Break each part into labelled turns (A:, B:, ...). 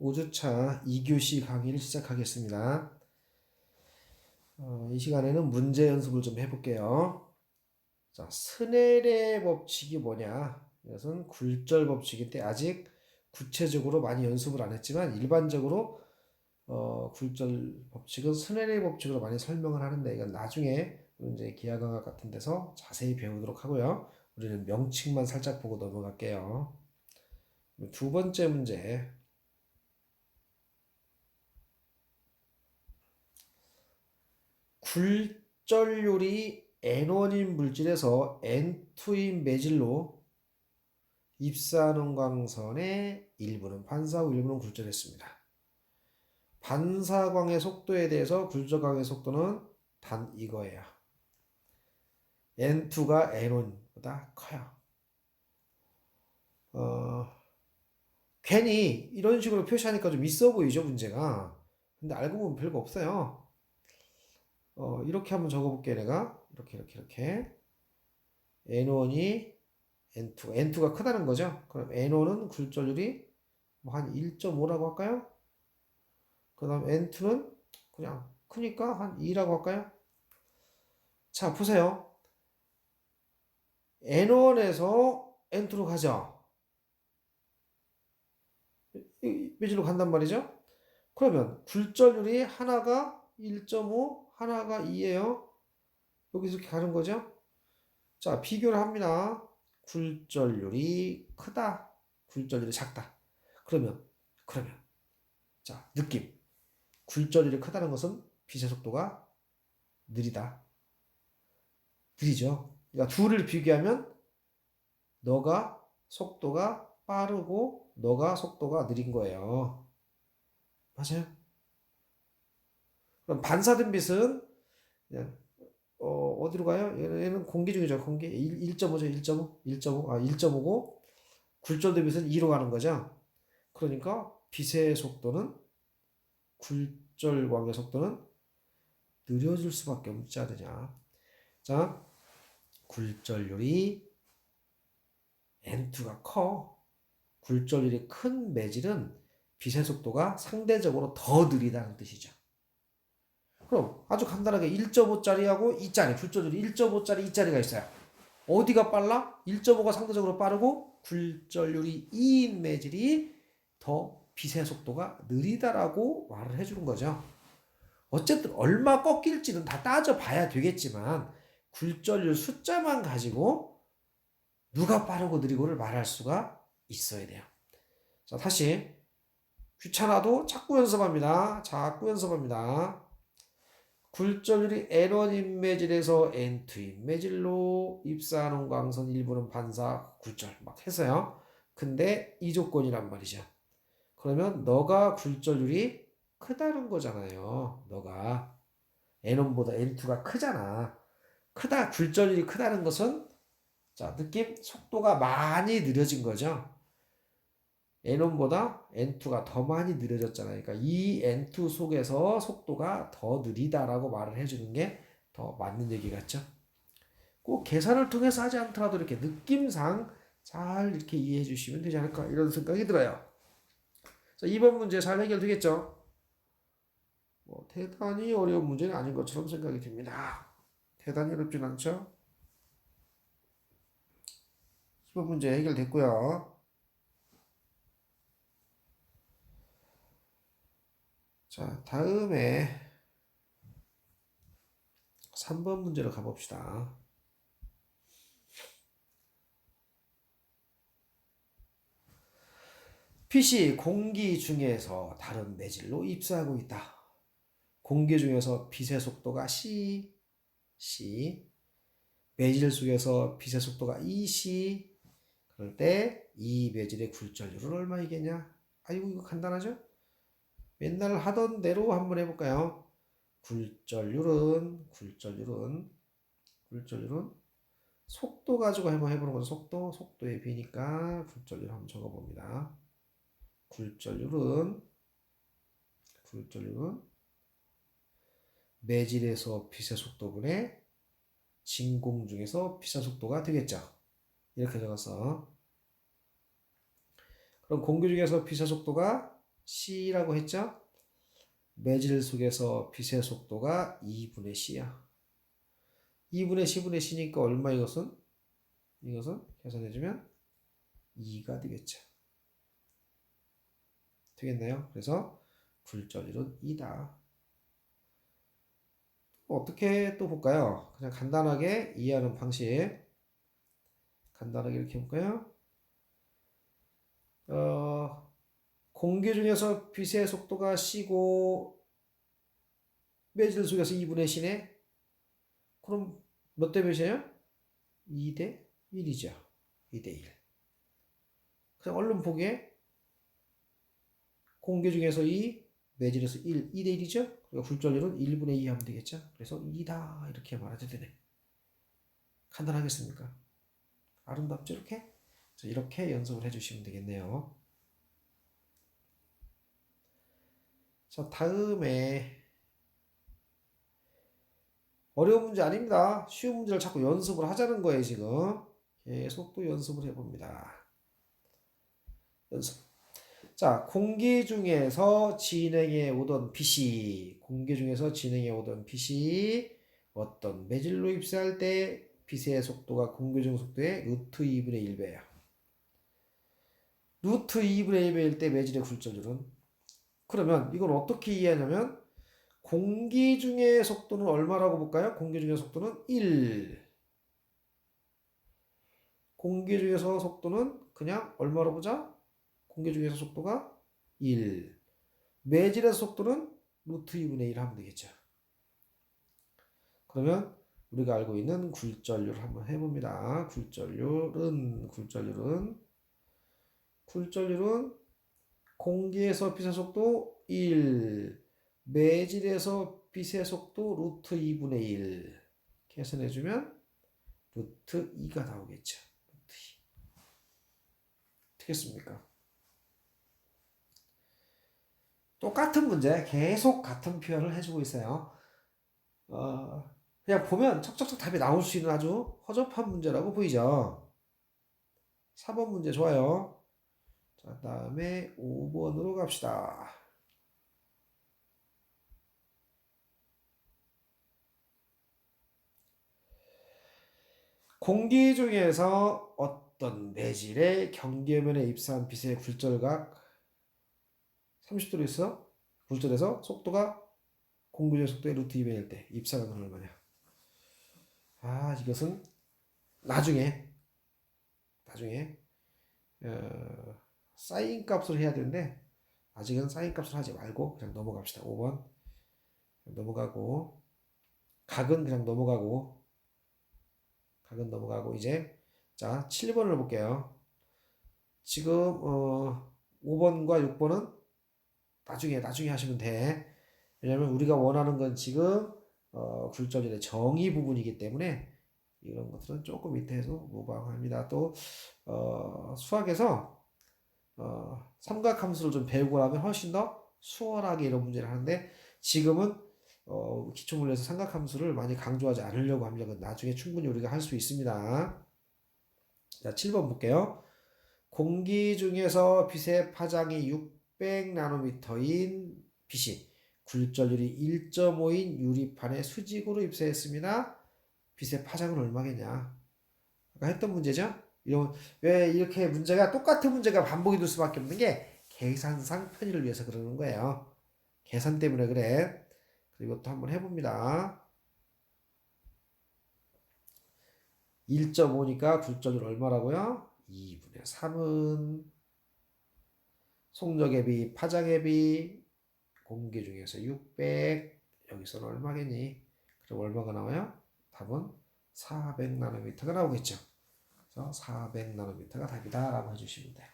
A: 5주차 2교시 강의를 시작하겠습니다. 어, 이 시간에는 문제 연습을 좀 해볼게요. 자, 스넬의 법칙이 뭐냐? 이것은 굴절 법칙인데 아직 구체적으로 많이 연습을 안 했지만 일반적으로 어, 굴절 법칙은 스넬의 법칙으로 많이 설명을 하는데 이건 나중에 이제 기하강학 같은 데서 자세히 배우도록 하고요. 우리는 명칭만 살짝 보고 넘어갈게요. 두 번째 문제. 굴절율이 N1인 물질에서 N2인 매질로 입사하는 광선의 일부는 반사하고 일부는 굴절했습니다. 반사광의 속도에 대해서 굴절광의 속도는 단 이거예요. N2가 N1보다 커요. 어, 괜히 이런 식으로 표시하니까 좀 있어 보이죠, 문제가. 근데 알고 보면 별거 없어요. 어, 이렇게 한번 적어볼게, 내가. 이렇게, 이렇게, 이렇게. N1이 N2, N2가 크다는 거죠. 그럼 N1은 굴절률이 뭐 한 1.5라고 할까요? 그 다음 N2는 그냥 크니까 한 2라고 할까요? 자, 보세요. N1에서 N2로 가죠. 매질로 간단 말이죠. 그러면 굴절률이 하나가 1.5, 하나가 2예요. 여기서 이렇게 가는 거죠. 자, 비교를 합니다. 굴절률이 크다. 굴절률이 작다. 그러면, 그러면. 자, 느낌. 굴절률이 크다는 것은 빛의 속도가 느리다. 느리죠. 그러니까 둘을 비교하면 너가 속도가 빠르고 너가 속도가 느린 거예요. 맞아요? 그럼 반사된 빛은 어, 어디로 가요? 얘는 공기 중이죠. 공기 1, 1.5죠. 1.5. 1.5. 아, 1.5고 굴절된 빛은 2로 가는 거죠. 그러니까 빛의 속도는 굴절광의 속도는 느려질 수밖에 없지 않느냐. 자, 굴절률이 N2가 커. 굴절률이 큰 매질은 빛의 속도가 상대적으로 더 느리다는 뜻이죠. 그럼 아주 간단하게 1.5짜리하고 2짜리, 굴절률이 1.5짜리, 2짜리가 있어요. 어디가 빨라? 1.5가 상대적으로 빠르고 굴절률이 2인 매질이 더 빛의 속도가 느리다라고 말을 해주는 거죠. 어쨌든 얼마 꺾일지는 다 따져봐야 되겠지만 굴절률 숫자만 가지고 누가 빠르고 느리고를 말할 수가 있어야 돼요. 자, 다시 귀찮아도 자꾸 연습합니다. 자꾸 연습합니다. 굴절률이 N1 인 매질에서 N2 인 매질로 입사하는 광선 일부는 반사 굴절 막 해서요. 근데 이 조건이란 말이죠. 그러면 너가 굴절률이 크다는 거잖아요. 너가 N1보다 N2가 크잖아. 크다 굴절률이 크다는 것은 자 느낌 속도가 많이 느려진 거죠. N1보다 N2가 더 많이 느려졌잖아요. 그러니까 이 N2 속에서 속도가 더 느리다라고 말을 해주는 게 더 맞는 얘기 같죠. 꼭 계산을 통해서 하지 않더라도 이렇게 느낌상 잘 이렇게 이해해 주시면 되지 않을까 이런 생각이 들어요. 자, 2번 문제 잘 해결되겠죠? 뭐 대단히 어려운 문제는 아닌 것처럼 생각이 듭니다. 대단히 어렵진 않죠? 2번 문제 해결됐고요. 자, 다음에 3번 문제로 가봅시다. 빛이 공기 중에서 다른 매질로 입수하고 있다. 공기 중에서 빛의 속도가 c, c, 매질 속에서 빛의 속도가 2c, 그럴 때 이 매질의 굴절률은 얼마이겠냐? 아이고 이거 간단하죠? 맨날 하던 대로 한번 해볼까요? 굴절률은 굴절률은 굴절률은 속도 가지고 한번 해보는 거죠. 속도 속도의 비니까 굴절률 한번 적어봅니다. 굴절률은 굴절률은 매질에서 빛의 속도분의 진공 중에서 빛의 속도가 되겠죠. 이렇게 적어서 그럼 공기 중에서 빛의 속도가 c라고 했죠? 매질 속에서 빛의 속도가 2분의 c야. 2분의 c분의 c니까 얼마 이것은? 이것은 계산해주면 2가 되겠죠. 되겠네요. 그래서 굴절률은 2다. 어떻게 또 볼까요? 그냥 간단하게 이해하는 방식. 간단하게 이렇게 볼까요? 어, 공기 중에서 빛의 속도가 c고 매질 속에서 2분의 c네? 그럼 몇 대 몇이에요? 2대 1이죠. 2대 1. 그냥 얼른 보기에 공기 중에서 2, 매질에서 1, 2대 1이죠? 그러니까 굴절률은 1분의 2 하면 되겠죠? 그래서 2다 이렇게 말해도 되네. 간단하겠습니까? 아름답죠 이렇게? 이렇게 연습을 해주시면 되겠네요. 자 다음에 어려운 문제 아닙니다. 쉬운 문제를 자꾸 연습을 하자는 거예요 지금. 계속 또 연습을 해봅니다. 연습. 자, 공기 중에서 진행해 오던 빛이 공기 중에서 진행해 오던 빛이 어떤 매질로 입사할 때 빛의 속도가 공기 중 속도의 루트 2분의 1배야. 루트 2분의 1배일 때 매질의 굴절률은 그러면 이걸 어떻게 이해하냐면 공기 중의 속도는 얼마라고 볼까요? 공기 중의 속도는 1. 공기 중에서 속도는 그냥 얼마로 보자? 공기 중에서 속도가 1. 매질의 속도는 루트 2분의 1 하면 되겠죠. 그러면 우리가 알고 있는 굴절률 한번 해봅니다. 굴절률은 굴절률은 굴절률은 공기에서 빛의 속도 1, 매질에서 빛의 속도 루트 2분의 1 계산해주면 루트 2가 나오겠죠. 루트 2. 되겠습니까? 똑같은 문제 계속 같은 표현을 해주고 있어요. 어, 그냥 보면 척척척 답이 나올 수 있는 아주 허접한 문제라고 보이죠. 4번 문제 좋아요. 자, 다음에 5번으로 갑시다. 공기 중에서 어떤 매질의 경계면에 입사한 빛의 굴절각 30도로 있어 굴절해서 속도가 공기의 속도의 루트 2배일 때 입사각은 얼마냐? 아 이것은 나중에 나중에 어, 사인 값을 해야 되는데 아직은 사인 값을 하지 말고 그냥 넘어갑시다. 5번 넘어가고 각은 그냥 넘어가고 각은 넘어가고 이제 자 7번을 볼게요. 지금 어, 5번과 6번은 나중에 나중에 하시면 돼. 왜냐면 우리가 원하는 건 지금 어, 굴절절의 정의 부분이기 때문에 이런 것들은 조금 밑에서 무방합니다. 또 어, 수학에서 어, 삼각함수를 좀 배우고 나면 훨씬 더 수월하게 이런 문제를 하는데 지금은 어, 기초물리에서 삼각함수를 많이 강조하지 않으려고 합니다. 나중에 충분히 우리가 할 수 있습니다. 자, 7번 볼게요. 공기 중에서 빛의 파장이 600나노미터인 빛이 굴절률이 1.5인 유리판에 수직으로 입사했습니다. 빛의 파장은 얼마겠냐? 아까 했던 문제죠? 이런 왜 이렇게 문제가 똑같은 문제가 반복이 될 수밖에 없는 게 계산상 편의를 위해서 그러는 거예요. 계산 때문에 그래. 그리고 또 한번 해봅니다. 1.5니까 굴절률 얼마라고요? 2분의 3은 속력의 비, 파장의 비, 공기 중에서 600, 여기서는 얼마겠니? 그럼 얼마가 나와요? 답은 400나노미터가 나오겠죠. 그래서 400나노미터가 답이다 라고 해주시면 돼요.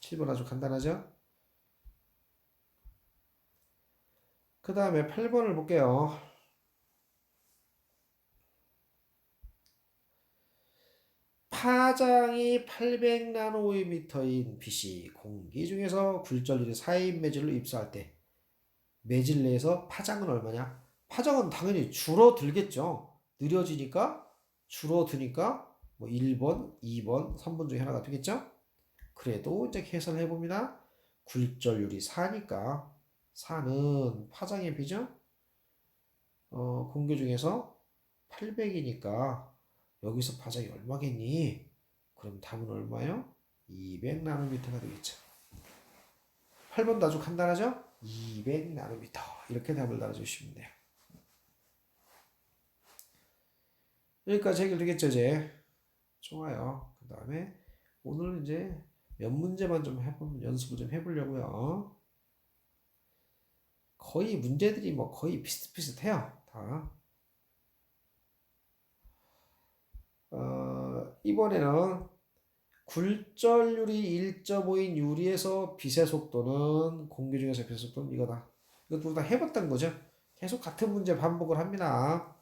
A: 7번 아주 간단하죠? 그 다음에 8번을 볼게요. 파장이 800나노미터인 빛이 공기 중에서 굴절률이 4인 매질로 입사할 때 매질 내에서 파장은 얼마냐? 파장은 당연히 줄어들겠죠. 느려지니까 줄어드니까 뭐 1번, 2번, 3번 중에 하나가 되겠죠? 그래도 이제 계산을 해봅니다. 굴절률이 4니까 4는 파장의 비죠? 어, 공교 중에서 800이니까 여기서 파장이 얼마겠니? 그럼 답은 얼마요? 200나노미터가 되겠죠. 8번도 아주 간단하죠? 200나노미터 이렇게 답을 달아주시면 돼요. 여기까지 해결되겠죠 이제 좋아요. 그 다음에 오늘 이제 몇 문제만 좀 해보 연습을 좀 해보려고요. 거의 문제들이 뭐 거의 비슷비슷해요 다. 어, 이번에는 굴절률이 1.5인 유리에서 빛의 속도는 공기 중에서 빛의 속도는 이거다. 이것도 다 해봤던 거죠. 계속 같은 문제 반복을 합니다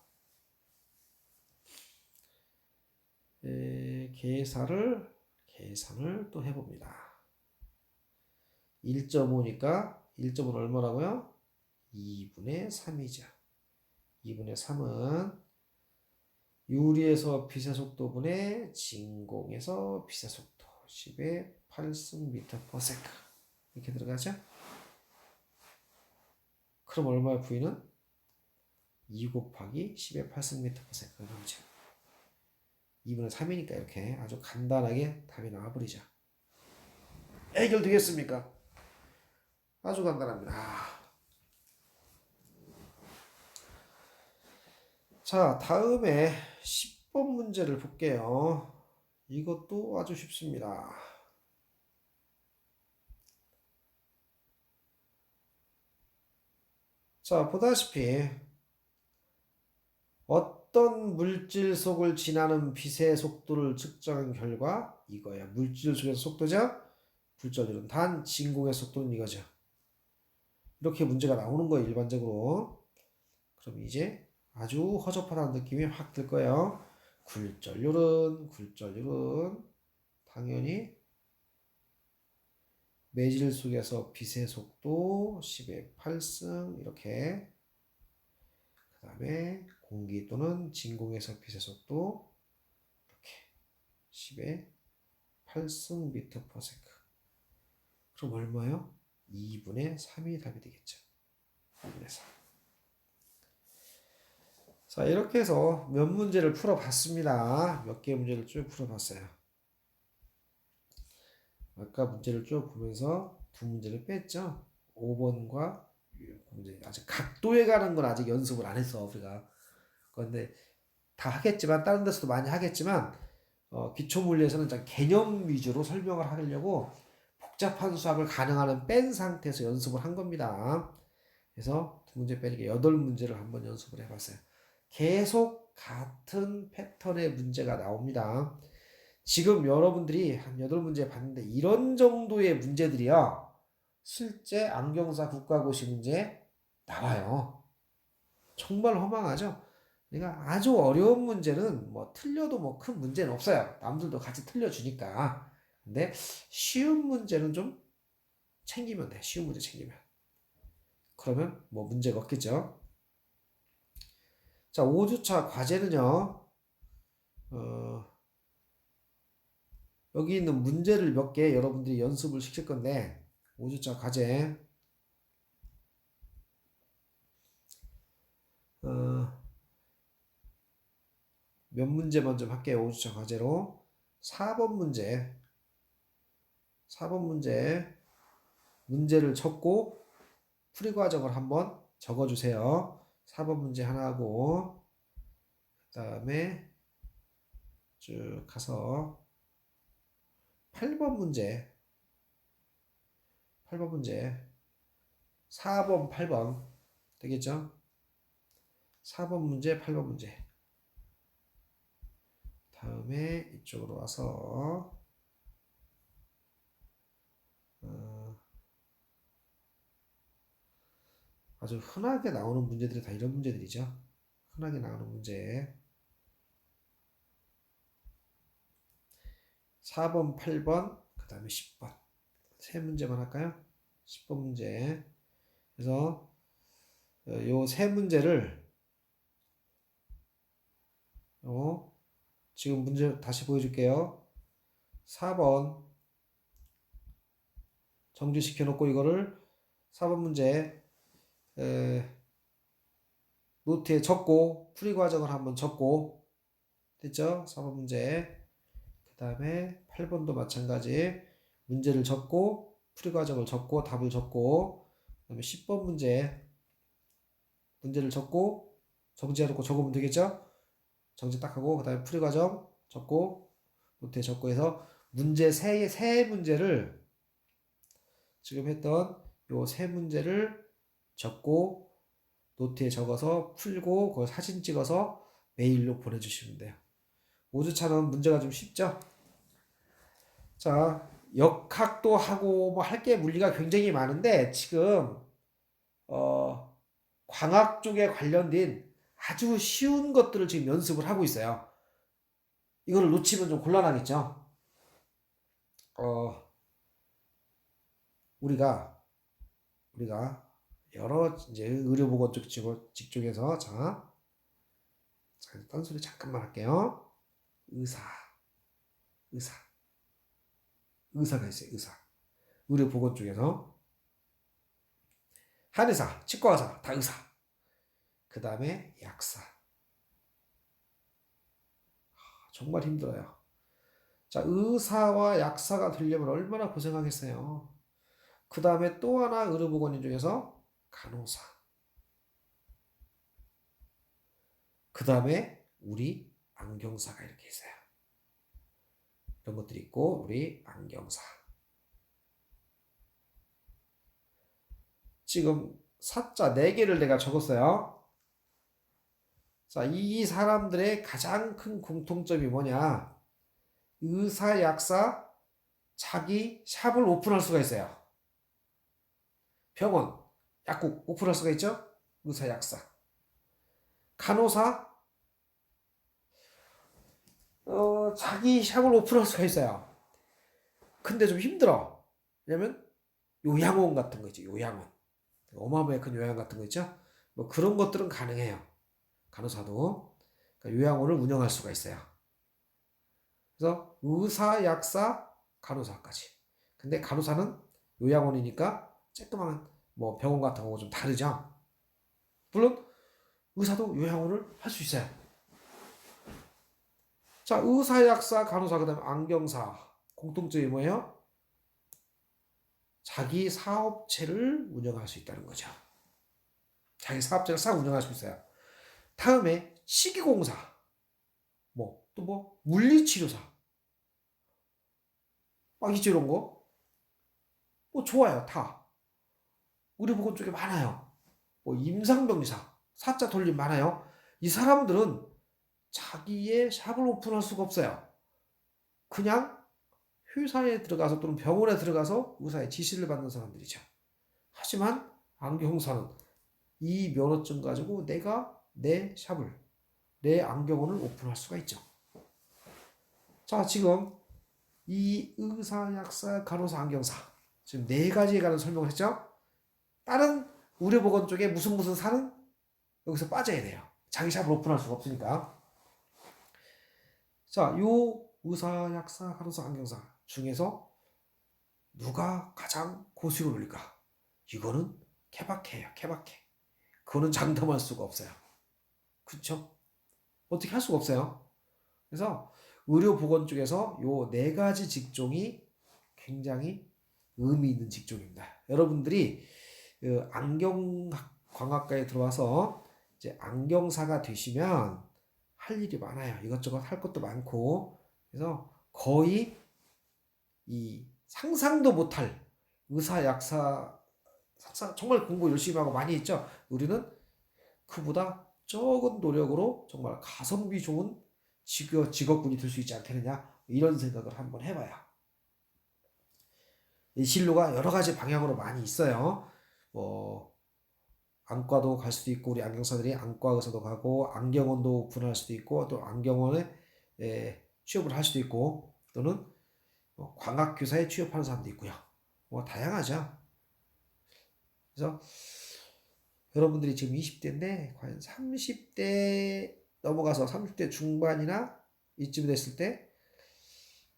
A: 에, 계산을 계산을 또 해봅니다. 1.5니까 1.5는 얼마라고요? 2분의 3이죠. 2분의 3은 유리에서 빛의 속도분의 진공에서 빛의 속도 10의 8승 m s 이렇게 들어가죠? 그럼 얼마야 V는? 2 곱하기 10의 8승 m s 나오죠. 2분의 3이니까 이렇게 아주 간단하게 답이 나와버리죠. 해결되겠습니까? 아주 간단합니다. 자, 다음에 10번 문제를 볼게요. 이것도 아주 쉽습니다. 자, 보다시피 어 떤 물질 속을 지나는 빛의 속도를 측정한 결과 이거야. 물질 속에서 속도죠? 굴절률은 단, 진공의 속도는 이거죠. 이렇게 문제가 나오는 거예요, 일반적으로. 그럼 이제 아주 허접하다는 느낌이 확 들 거예요. 굴절률은, 굴절률은 당연히 매질 속에서 빛의 속도 10의 8승 이렇게 그 다음에 공기 또는 진공에서 빛의 속도 이렇게 10의 8승 미터 퍼 세크 그럼 얼마요? 2분의 3이 답이 되겠죠. 2분의 3. 자, 이렇게 해서 몇 문제를 풀어봤습니다. 몇개 문제를 쭉 풀어봤어요. 아까 문제를 쭉 보면서 두 문제를 뺐죠. 5번과 문제 아직 각도에 가는 건 아직 연습을 안 했어 우리가. 그런데 다 하겠지만 다른 데서도 많이 하겠지만 어, 기초 물리에서는 개념 위주로 설명을 하려고 복잡한 수학을 가능하는 뺀 상태에서 연습을 한 겁니다. 그래서 두 문제 빼니까 여덟 문제를 한번 연습을 해봤어요. 계속 같은 패턴의 문제가 나옵니다. 지금 여러분들이 한 여덟 문제 봤는데 이런 정도의 문제들이요. 실제 안경사 국가고시 문제 나와요. 정말 허망하죠? 그러니까 아주 어려운 문제는 뭐 틀려도 뭐 큰 문제는 없어요. 남들도 같이 틀려주니까. 근데 쉬운 문제는 좀 챙기면 돼. 쉬운 문제 챙기면. 그러면 뭐 문제가 없겠죠. 자, 5주차 과제는요. 어, 여기 있는 문제를 몇 개 여러분들이 연습을 시킬 건데 5주차 과제 어, 몇 문제 먼저 할게요. 5주차 과제로. 4번 문제. 4번 문제. 문제를 적고 풀이 과정을 한번 적어주세요. 4번 문제 하나 하고 그 다음에 쭉 가서 8번 문제. 8번 문제. 4번 8번. 되겠죠? 4번 문제 8번 문제 다음에 이쪽으로 와서 어, 아주 흔하게 나오는 문제들이 다 이런 문제들이죠. 흔하게 나오는 문제 4번, 8번, 그 다음에 10번. 세 문제만 할까요? 10번 문제. 그래서 요 세 문제를 어, 지금 문제 다시 보여줄게요. 4번 정지시켜 놓고 이거를 4번 문제 에, 노트에 적고 풀이 과정을 한번 적고 됐죠? 4번 문제 그 다음에 8번도 마찬가지 문제를 적고 풀이 과정을 적고 답을 적고 그 다음에 10번 문제 문제를 적고 정지해놓고 적으면 되겠죠? 정지 딱 하고 그 다음에 풀이 과정 적고 노트에 적고 해서 문제 세, 세 문제를 지금 했던 요 세 문제를 적고 노트에 적어서 풀고 그걸 사진 찍어서 메일로 보내주시면 돼요. 5주차는 문제가 좀 쉽죠? 자, 역학도 하고 뭐 할 게 물리가 굉장히 많은데 지금 어, 광학 쪽에 관련된 아주 쉬운 것들을 지금 연습을 하고 있어요. 이거를 놓치면 좀 곤란하겠죠? 어, 우리가, 우리가 여러 이제 의료보건 쪽 직종에서 자, 자, 딴소리 잠깐만 할게요. 의사, 의사, 의사가 있어요. 의사. 의료보건 쪽에서 한의사, 치과의사 다 의사. 그 다음에 약사. 정말 힘들어요. 자, 의사와 약사가 되려면 얼마나 고생하겠어요. 그 다음에 또 하나 의료보건인 중에서 간호사. 그 다음에 우리 안경사가 이렇게 있어요. 이런 것들이 있고, 우리 안경사. 지금 사자 4개를 내가 적었어요. 자, 이 사람들의 가장 큰 공통점이 뭐냐? 의사, 약사, 자기 샵을 오픈할 수가 있어요. 병원, 약국 오픈할 수가 있죠? 의사, 약사. 간호사, 어, 자기 샵을 오픈할 수가 있어요. 근데 좀 힘들어. 왜냐면 요양원 같은 거 있죠. 요양원. 어마어마하게 큰 요양 같은 거 있죠. 뭐 그런 것들은 가능해요. 간호사도 그러니까 요양원을 운영할 수가 있어요. 그래서 의사, 약사, 간호사까지. 근데 간호사는 요양원이니까 조그만 뭐 병원 같은 거하고 좀 다르죠. 물론 의사도 요양원을 할 수 있어요. 자, 의사, 약사, 간호사, 그 다음에 안경사 공통점이 뭐예요? 자기 사업체를 운영할 수 있다는 거죠. 자기 사업체를 싹 운영할 수 있어요. 다음에 시기공사, 뭐 또 뭐 물리치료사, 막 있죠 이런 거. 뭐 좋아요 다. 의료보건 쪽에 많아요. 뭐 임상병리사, 사자 돌림 많아요. 이 사람들은 자기의 샵을 오픈할 수가 없어요. 그냥 회사에 들어가서 또는 병원에 들어가서 의사의 지시를 받는 사람들이죠. 하지만 안경사는 이 면허증 가지고 내가 내 샵을, 내 안경원을 오픈할 수가 있죠. 자, 지금 이 의사, 약사, 간호사, 안경사 지금 네 가지에 관한 설명을 했죠. 다른 의료보건 쪽에 무슨 무슨 사는 여기서 빠져야 돼요. 자기 샵을 오픈할 수가 없으니까. 자, 요 의사, 약사, 간호사, 안경사 중에서 누가 가장 고수익을 올릴까? 이거는 케바케예요. 케바케. 그거는 장담할 수가 없어요. 그렇죠? 어떻게 할 수가 없어요. 그래서 의료보건 쪽에서 요 네 가지 직종이 굉장히 의미 있는 직종입니다. 여러분들이 그 안경 광학과에 들어와서 이제 안경사가 되시면 할 일이 많아요. 이것저것 할 것도 많고 그래서 거의 이 상상도 못할 의사, 약사, 정말 공부 열심히 하고 많이 했죠. 우리는 그보다 적은 노력으로 정말 가성비 좋은 직업, 직업군이 될 수 있지 않겠느냐 이런 생각을 한번 해봐요. 이 진로가 여러 가지 방향으로 많이 있어요. 뭐 안과도 갈 수도 있고 우리 안경사들이 안과 의사도 가고 안경원도 오픈할 수도 있고 또 안경원에 에, 취업을 할 수도 있고 또는 뭐 광학교사에 취업하는 사람도 있고요. 뭐 다양하죠. 그래서 여러분들이 지금 20대인데 과연 30대 넘어가서 30대 중반이나 이쯤 됐을 때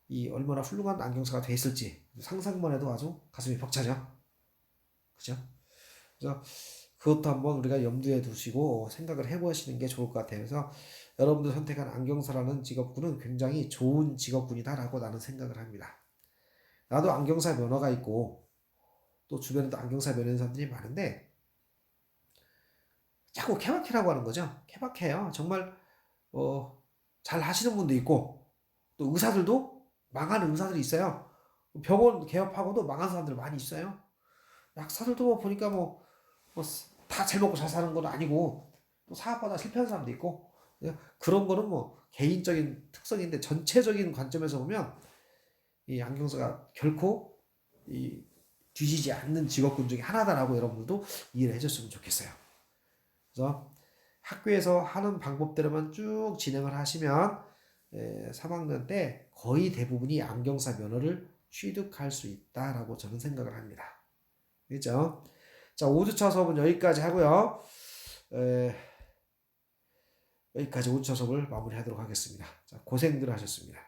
A: 이 얼마나 훌륭한 안경사가 됐을지 상상만 해도 아주 가슴이 벅차죠. 그죠? 그래서 그것도 한번 우리가 염두에 두시고 생각을 해보시는 게 좋을 것 같아요. 그래서 여러분들 선택한 안경사라는 직업군은 굉장히 좋은 직업군이다라고 나는 생각을 합니다. 나도 안경사 면허가 있고 또 주변에도 안경사 면허인 사람들이 많은데 자꾸 케바케라고 하는 거죠. 케바케요. 정말 어, 잘 하시는 분도 있고 또 의사들도 망하는 의사들이 있어요. 병원 개업하고도 망한 사람들 많이 있어요. 약사들도 뭐 보니까 뭐 다잘 먹고 잘 사는 건 아니고 또 사업하다 실패한 사람도 있고 그런 거는 뭐 개인적인 특성인데 전체적인 관점에서 보면 이 안경사가 결코 이 뒤지지 않는 직업군 중에 하나다라고 여러분들도 이해를 해줬으면 좋겠어요. 그래서 학교에서 하는 방법대로만 쭉 진행을 하시면 에, 3학년 때 거의 대부분이 안경사 면허를 취득할 수 있다라고 저는 생각을 합니다. 그죠? 자, 5주차 수업은 여기까지 하고요. 에, 여기까지 5주차 수업을 마무리하도록 하겠습니다. 자, 고생들 하셨습니다.